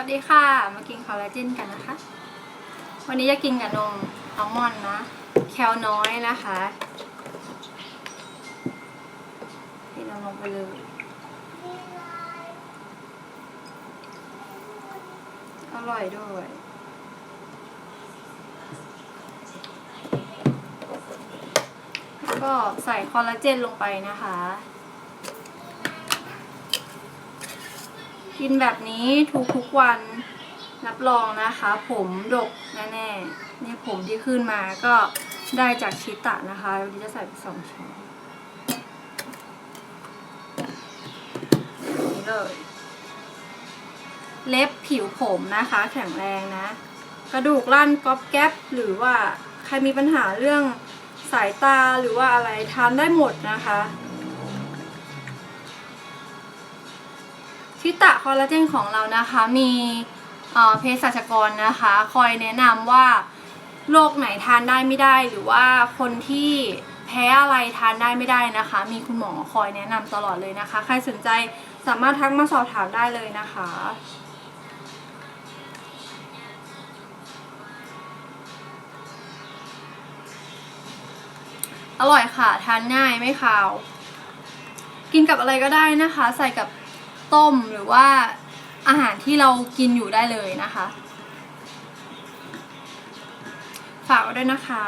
วัสดีค่ะ มากินคอลลาเจนกันนะคะ วันนี้จะกินกับนมอัลมอนด์นะ แคลน้อยนะคะกินนมลงไปเลยอร่อยด้วย ก็ใส่คอลลาเจนลงไปนะคะ กินแบบนี้ทุกทุกๆวันรับรองนะคะ ผมดกแน่ๆนี่ผมที่ขึ้นมาก็ได้จากชิตะนะคะวันนี้จะใส่ไปสองช้อนนี้เลย เล็บผิวผมนะคะ แข็งแรงนะ กระดูกลั่นก๊อบแก๊บหรือว่าใครมีปัญหาเรื่องสายตาหรือว่าอะไรทานได้หมดนะคะ ชิตะคอลลาเจนของเรานะคะมีเอ่อเภสัชกรนะคะ คอยแนะนำว่าโรคไหนทานได้ไม่ได้ หรือว่าคนที่แพ้อะไรทานได้ไม่ได้นะคะ มีคุณหมอคอยแนะนำตลอดเลยนะคะ ใครสนใจสามารถทักมาสอบถามได้เลยนะคะอร่อยค่ะ ทานง่ายไม่คาว กินกับอะไรก็ได้นะคะ ใส่กับ ต้มหรือว่าอาหารที่เรากินอยู่ได้เลยนะคะ ฝากไว้ด้วยนะคะ